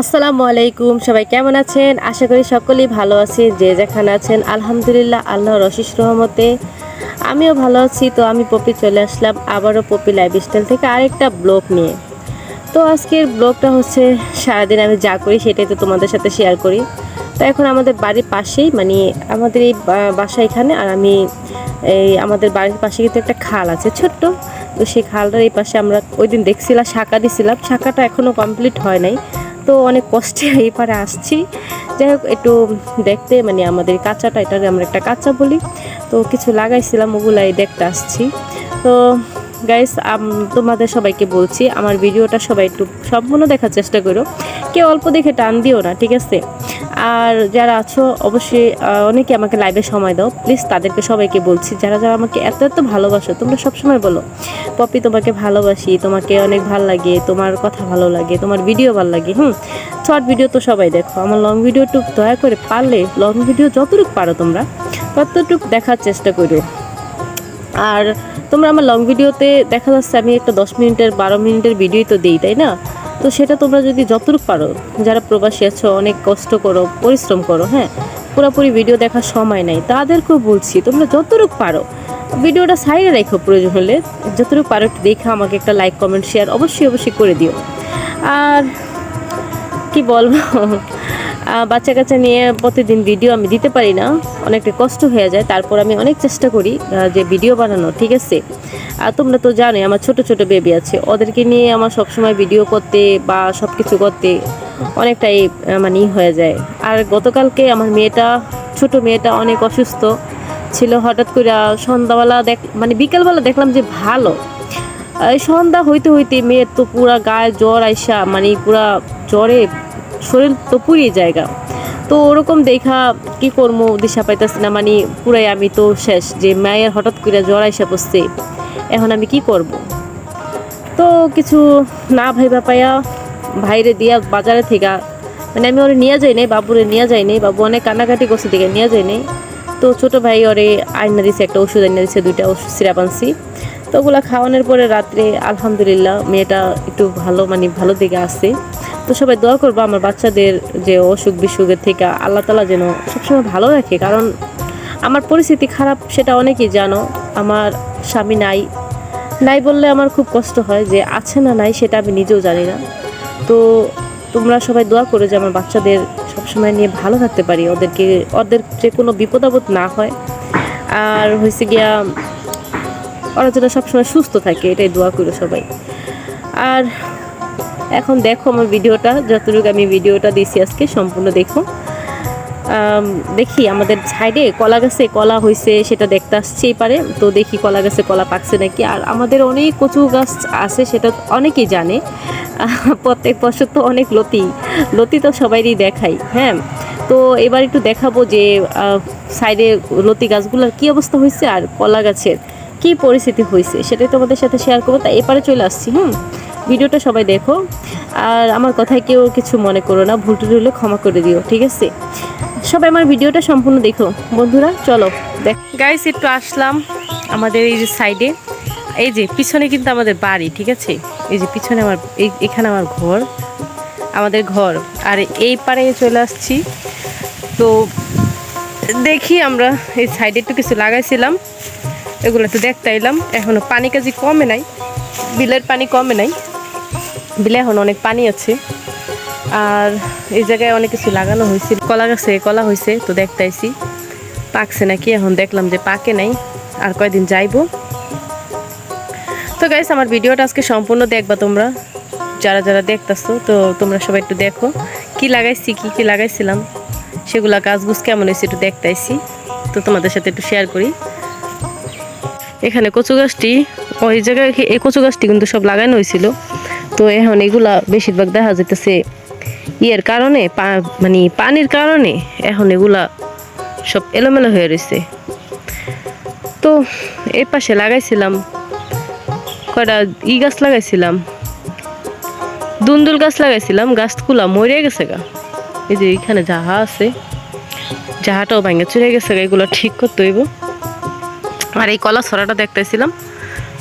আসসালামু আলাইকুম, সবাই কেমন আছেন? আশা করি সকলেই ভালো আছে যে যেখানে আছেন। আলহামদুলিল্লাহ আল্লাহ অশিস রহমতে আমিও ভালো আছি। তো আমি পপি চলে আসলাম আবারও পপি লাইফস্টাইল থেকে আরেকটা ব্লগ নিয়ে। তো আজকের ব্লগটা হচ্ছে, সারাদিন আমি যা করি সেটাই তো তোমাদের সাথে শেয়ার করি। তো এখন আমাদের বাড়ির পাশেই মানে আমাদের এই বাসা এখানে, আর আমি এই আমাদের বাড়ির পাশে কিন্তু একটা খাল আছে ছোট্ট। তো সেই খালটার এই পাশে আমরা ওই দিন দেখছিলাম শাঁকা দিছিলাম। শাঁকাটা এখনও কমপ্লিট হয় নাই। তো অনেক কষ্টে এই পারে আসছি। যাই হোক, একটু দেখতে মানে আমাদের কাঁচাটা এটা আমরা একটা কাঁচা বলি। তো কিছু লাগাইছিলাম, ওগুলাই দেখতে আসছি। তো গাইস তোমাদের সবাইকে বলছি, আমার ভিডিওটা সবাই একটু সম্পূর্ণ দেখার চেষ্টা করো। কেউ অল্প দেখে টান দিও না, ঠিক আছে? আর যারা আছো, অবশ্যই অনেকে আমাকে লাইভে সময় দাও। প্লিজ তাদেরকে সবাইকে বলছি, যারা যারা আমাকে এত এত ভালোবাসো, তোমরা সবসময় বলো, পপি, তোমাকে ভালোবাসি, তোমাকে অনেক ভালো লাগে, তোমার কথা ভালো লাগে, তোমার ভিডিও ভালো লাগে। হুম শর্ট ভিডিও তো সবাই দেখো। আমার লং ভিডিও একটু দয়া করে পারলে লং ভিডিও যতটুকু পারো তোমরা, ততটুকু দেখার চেষ্টা করো। আর তোমরা আমার লং ভিডিওতে দেখা যাচ্ছে আমি একটা দশ মিনিটের, বারো মিনিটের ভিডিও তো দিই, তাই না? তো সেটা তোমরা যদি যতটুকু পারো, যারা প্রবাসী আছো, অনেক কষ্ট করো, পরিশ্রম করো হ্যাঁ? পুরোপুরি ভিডিও দেখার সময় নাই। তাদেরকেও বলছি, তোমরা যতটুকু পারো ভিডিওটা সাইডে রেখো প্রয়োজন হলে। যতটুকু পারো একটু দেখে আমাকে একটা লাইক কমেন্ট শেয়ার অবশ্যই অবশ্যই করে দিও। আর কি বলব? বাচ্চা কাচ্চা নিয়ে প্রতিদিন ভিডিও আমি দিতে পারি না। অনেকটা কষ্ট হয়ে যায়। তারপর আমি অনেক চেষ্টা করি যে ভিডিও বানানো ঠিক আছে? আর তোমরা তো জানোই, আমার ছোট ছোট বেবি আছে। ওদেরকে নিয়ে আমার সবসময় ভিডিও করতে বা সব কিছু করতে অনেকটাই মানে হয়ে যায়। আর গতকালকে আমার মেয়েটা, ছোট মেয়েটা অনেক অসুস্থ ছিল। হঠাৎ করে সন্ধ্যাবেলা দেখ মানে বিকেলবেলা দেখলাম যে ভালো। সন্ধ্যা হইতে হইতে মেয়ের তো পুরা গায়ে জ্বর আইসা মানে পুরা জ্বরে শরীর তো পুড়িয়ে জায়গা। তো ওরকম দেখা কি করব দিশা পাইতেছি না মানে পুরাই আমি তো শেষ, যে মায়ের হঠাৎ করে জ্বর আইসা বসছে এখন আমি কি করব। তো কিছু না ভাইবা পাইয়া ভাইরে দিয়া বাজারে থেকে মানে আমি ওরে নিয়ে যাই নাই, বাবুরে নিয়ে যাই নাই, বাবু অনেক কান্নাকাটি করছে দিকে, নিয়ে যাই নাই। তো ছোট ভাই ওরে আইনা দিছে, একটা ওষুধ আইনা দিছে, দুইটা ওষুধ, সিরাপ আনছি। তো ওগুলো খাওয়ানোর পরে রাত্রে আলহামদুলিল্লাহ মেয়েটা একটু ভালো মানে ভালো দিকে আসছে তো সবাই দোয়া করব আমার বাচ্চাদের যে অসুখ বিসুখের থেকে আল্লাহ তালা যেন সবসময় ভালো রাখে। কারণ আমার পরিস্থিতি খারাপ, সেটা অনেকেই জানো। আমার স্বামী নাই। নাই বললে আমার খুব কষ্ট হয় যে আছে না নাই সেটা আমি নিজেও জানি না। তো তোমরা সবাই দোয়া করো যে আমার বাচ্চাদের সবসময় নিয়ে ভালো থাকতে পারি। ওদেরকে, ওদের যে কোনো বিপদ আপদ না হয়। আর হয়েছে গিয়া, ওরা যেন সবসময় সুস্থ থাকে, এটাই দোয়া করো সবাই। আর এখন দেখো আমার ভিডিওটা, যতটুকু আমি ভিডিওটা দিছি আজকে, সম্পূর্ণ দেখো। দেখি আমাদের সাইডে কলা গাছে কলা হয়েছে সেটা দেখতে আসছেই পারে। তো দেখি কলা গাছে কলা পাকছে নাকি। আর আমাদের অনেক কচু গাছ আছে, সেটা অনেকেই জানে। প্রত্যেক বছর তো অনেক লতি। লতি তো সবাইরই দেখাই হ্যাঁ? তো এবার একটু দেখাবো যে সাইডে লতি গাছগুলোর কি অবস্থা হয়েছে আর কলা গাছের কি পরিস্থিতি হয়েছে সেটাই তোমাদের সাথে শেয়ার করব। তাই এপারে চলে আসছি, হুম? ভিডিওটা সবাই দেখো। আর আমার কথায় কেউ কিছু মনে করো না, ভুল টুল হলে ক্ষমা করে দিও, ঠিক আছে? সবাই আমার ভিডিওটা সম্পূর্ণ দেখো। বন্ধুরা, চলো, দেখ গাইস একটু আসলাম আমাদের এই যে সাইডে এই যে, পিছনে কিন্তু আমাদের বাড়ি, ঠিক আছে? এই যে, পিছনে আমার এখানে আমার ঘর, আমাদের ঘর। আর এই পারে চলে আসছি। তো দেখি আমরা এই সাইডে একটু কিছু লাগাইছিলাম। এগুলো তো দেখতে এলাম এখনও পানি কাজি কমে নাই। বিলের পানি কমে নাই। বিলে এখন অনেক পানি আছে। আর এই জায়গায় অনেক কিছু লাগানো হয়েছে। কলা গাছে কলা হয়েছে তো দেখতে আইছি পাকছে নাকি? এখন দেখলাম যে পাকে নাই। আর কয়দিন যাইবো। তো গাইস আমার ভিডিওটা আজকে সম্পূর্ণ দেখবা তোমরা। যারা যারা দেখতেছো, তো তোমরা সবাই একটু দেখো। কি লাগাইছি, কি কি লাগাইছিলাম? সেগুলা গাছগুছ কেমন হয়েছে একটু দেখতে আইছি তো তোমাদের সাথে একটু শেয়ার করি। এখানে কচু গাছটি ওই জায়গায় এই কচু গাছটি কিন্তু সব লাগানো হয়েছিল। তো এখন এগুলা বেশিরভাগ দেখা যেতেছে ইয়ের কারণে মানে পানির কারণে এখন এগুলা সব এলোমেলো হয়ে রয়েছে তো এই পাশে লাগাইছিলাম কয়টা ই গাছ লাগাইছিলাম, দুন্দুল গাছ লাগাইছিলাম, গাছগুলা মরে গেছে গা। এই যে এখানে জাহা আছে জাহাটাও ভাঙে চুরে গেছে গা, এগুলো ঠিক করতে হইব। আর এই কলা ছড়াটা দেখতেছিলাম,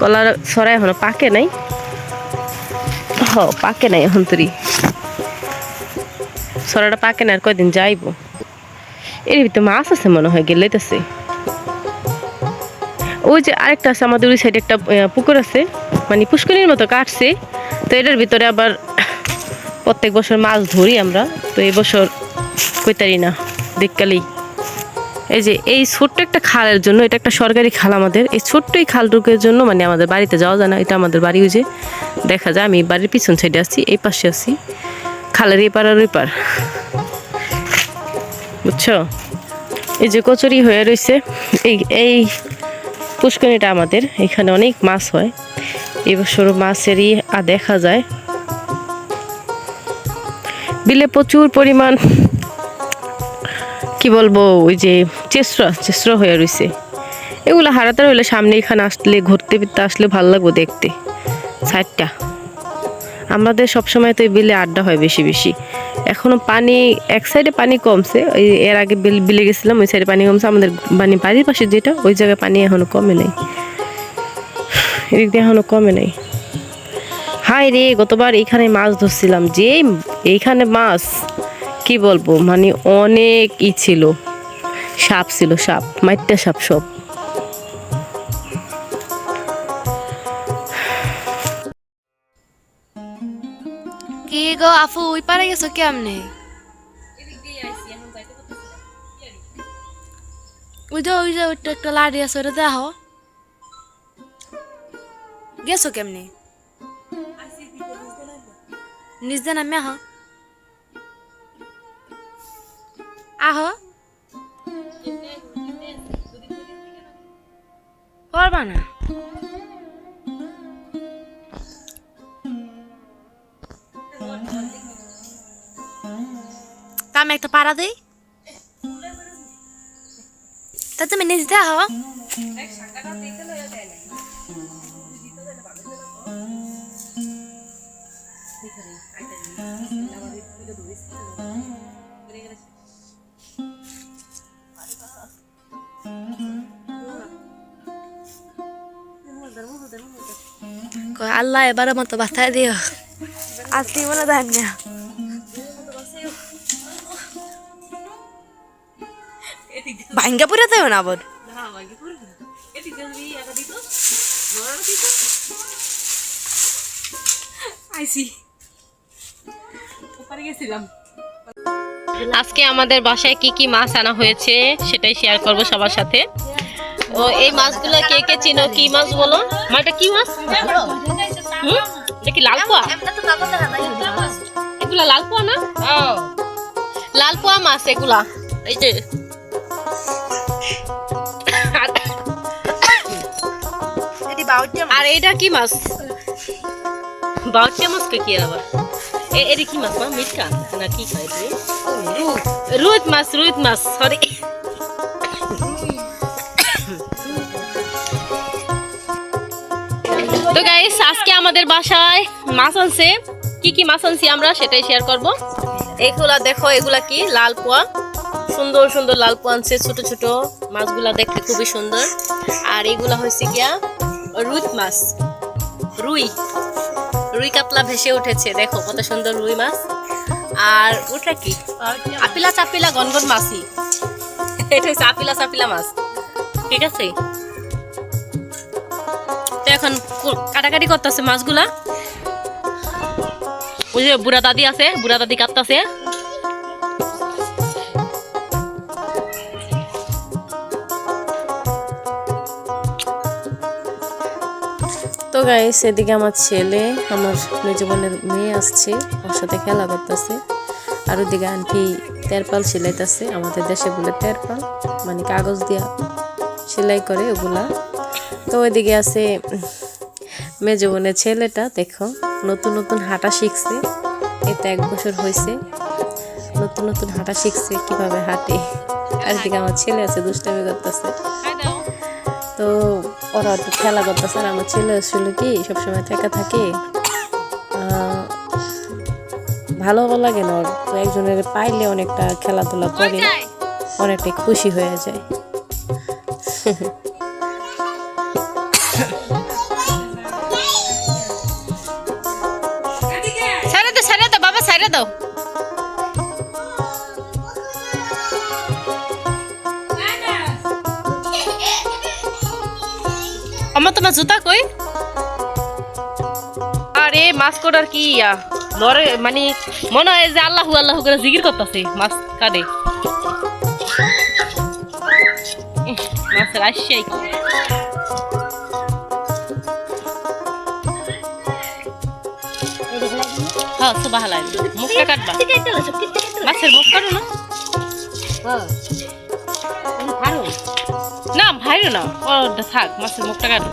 কলার ছড়া এখনও পাকে নাই। হ পাকে নাই এখন তুরি। সরাটা পাকে না আর কয়দিন যাইবো। এর ভিতরে মাছ আছে মনে হয় গেলেতেছে ওই যে আরেকটা আছে, আমাদের ওই সাইডে একটা পুকুর আছে মানে পুষ্করিণীর মতো কাটছে। তো এটার ভিতরে আবার প্রত্যেক বছর মাছ ধরি আমরা, তো এবছর বছর কইতারি না দেখকালেই এই যে, এই ছোট্ট একটা খালের জন্য, এটা একটা সরকারি খাল আমাদের, এই ছোট্ট এই খালটুকের জন্য মানে আমাদের বাড়িতে যাওয়া যায় না, এটা আমাদের বাড়ি যে, দেখা যায়, আমি বাড়ির পিছন সাইডে আছি, এই পাশে আছি, খালের এপার আর ওই পার বুঝছ? এই যে কচুরি হয়ে রয়েছে এই এই পুষ্করিণীটা আমাদের, এখানে অনেক মাছ হয়, এবছর মাছেরই আ দেখা যায়। বিলে প্রচুর পরিমাণ কি বলব, ওই যে চেষ্টা চেষ্টা হয়ে রয়েছে এগুলো হারাতে হলে সামনে এখানে আসলে, ঘুরতে ফিরতে আসলে ভালো লাগবো দেখতে, সাইডটা। আমাদের সবসময় তো এই বিলে আড্ডা হয় বেশি বেশি। এখনও পানি, এক সাইডে পানি কমছে, ওই এর আগে বিল- বিলে গেছিলাম, ওই সাইডে পানি কমছে, আমাদের মানে বাড়ির পাশে যেটা, ওই জায়গায় পানি এখনও কমে নাই। এদিক দিয়ে এখনও কমে নাই। হাই রে, গতবার এইখানে মাছ ধরছিলাম যে এইখানে মাছ কি বলব মানে অনেক ই ছিল। সাপ ছিল, সাপ, মাইটটা সাপ সব। কি গো আফু, ওই পারে গেছো কেমনে? ওই যে ওই যে, ওইটা একটা লাড়ি আছে ওটা দেখো। গেছো কেমনে? নিজ নামে আহ আহ। পারবা না। আমি একটা পাড়া দেই তা তুমি নিজ দেখো কয় আল্লাহ এবারের মতো বাঁচাই দিও। আজকে মনে দেন না। ভাঙ্গা পুরে দেবে না আবার? আজকে আমাদের বাসায় কি কি মাছ আনা হয়েছে সেটাই শেয়ার করব সবার সাথে। ও এই মাছগুলো কে কে চিনো? কি মাছ বলো? মা এটা কি মাছ? হুম? এটা কি লাল পোয়া? এগুলা লাল পোয়া না? লাল পোয়া মাছ এগুলা। এই যে। আর এটা কি মাছ? বাউটিয়া মাছ কি আবার? এ এটা কি মাছ মা? মিটকা না কি খাই রুইত মাছ রুইত মাছ সরি তো গাইস আজকে আমাদের বাসায় মাছ আনছে। কি কি মাছ আনছি আমরা সেটাই শেয়ার করব। এইগুলা দেখো, এগুলা কি? লাল পোয়া। সুন্দর সুন্দর লাল পোয়া আনছে, ছোট ছোট। মাছগুলা দেখতে খুবই সুন্দর। আর এগুলা হয়েছে গিয়া রুইত মাছ। রুই। রুই কাতলা ভেসে উঠেছে, দেখো কত সুন্দর রুই মাছ। আর ওটা কি? আপিলা চাপিলা গনগন মাছই। এটা হচ্ছে আপিলা চাপিলা মাছ। ঠিক আছে? কাটাকাটি করতেছে মাছগুলা। ওই যে বুড়া দাদি আছে, বুড়া দাদি কাটতাছে তো গাইস এদিকে আমার ছেলে, আমার মেজ বোনের মেয়ে আসছে, ওর সাথে খেলা করতেছে। আর ওদিকে আন্টি তেরপাল সেলাইতেছে, আমাদের দেশে বলে তেরপাল মানে কাগজ দিয়া সেলাই করে ওগুলা। তো ওইদিকে আছে মেজ বোনের ছেলেটা দেখো নতুন নতুন হাঁটা শিখছে। এতে এক বছর হয়েছে নতুন নতুন হাঁটা শিখছে কীভাবে হাঁটে? আর এদিকে আমার ছেলে আছে দুষ্টামি করতেছে। তো ওরা একটু খেলা করতেছে আর আমার ছেলে আসলে কি সবসময় একা থাকে। আহ, ভালো লাগে না ওর। তো একজনের পাইলে অনেকটা খেলাধুলা করে অনেকটাই খুশি হয়ে যায়। দাও। আমার তোমার জুতা কই? আরে, মাছ কটার কি ইয়া? নরে মানে মনে হয় যে আল্লাহু, আল্লাহ করে জিগির করতেছে, মাছ কাটে। মাছের আসছে হ্যাঁ সব লাগবে মুখটা কাটবা। মাছের মুখ কাটো না। না ভাইরো না। ও থাক মাছের মুখটা কাটো।